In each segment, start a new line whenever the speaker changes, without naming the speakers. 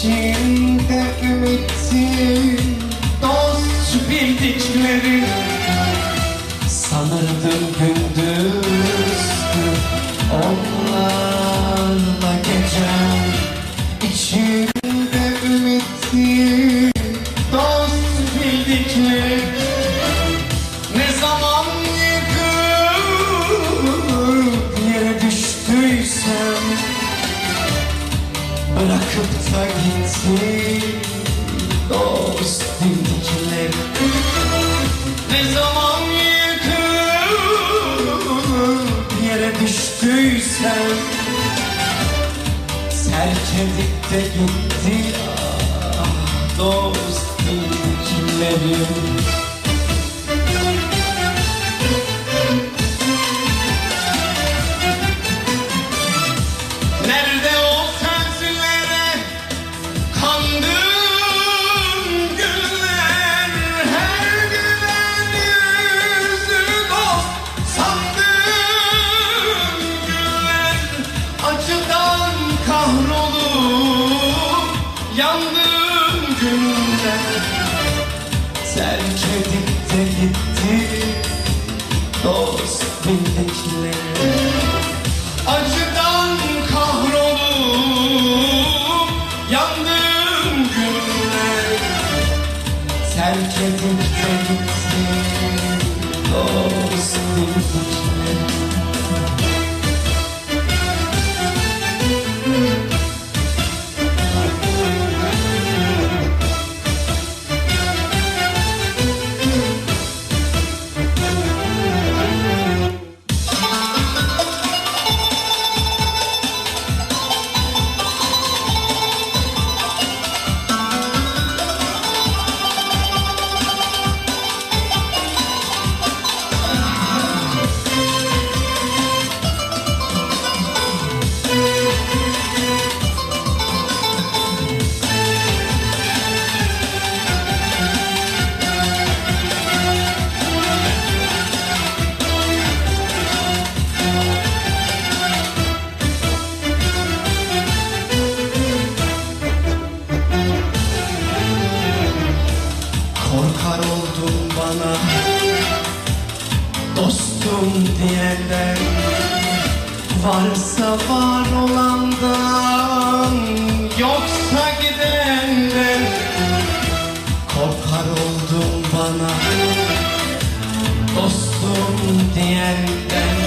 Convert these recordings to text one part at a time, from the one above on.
Şimdi ümitsin dost bildiklerim Ne zaman yıkıp yere düştüysem Terk gitti ah dost bildiklerim Terk edip de gitti. Dost bildiklerim Dostum diyenden Varsa var olandan Yoksa gidenden Korkar oldun bana Dostum diyenden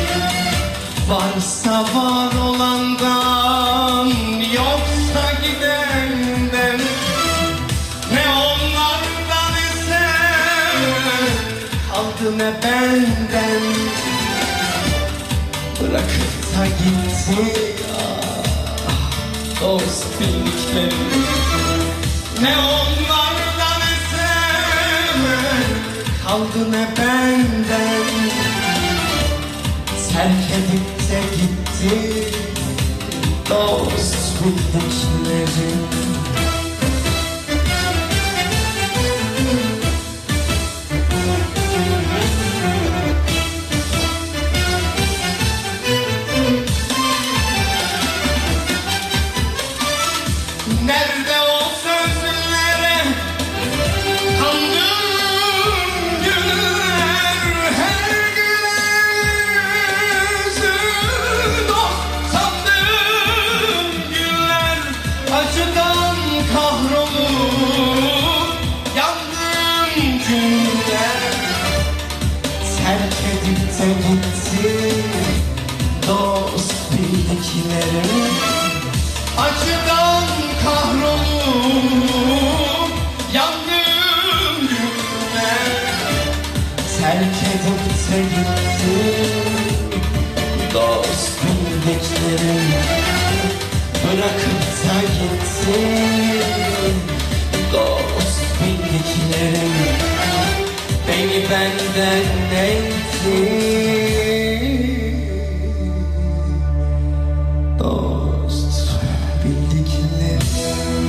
Varsa var olandan kaldı ne benden. Bırakıp da gitti ah, dost bildiklerim. Ne onlardan eser kaldı ne benden. Terk edip de gitti dost bildiklerim dost bildiklerim Acıdan kahrolup yandığım günler Terk edip de gitti dost bildiklerim Bırakıp da gitti dost bildiklerim Beni benden Thank you.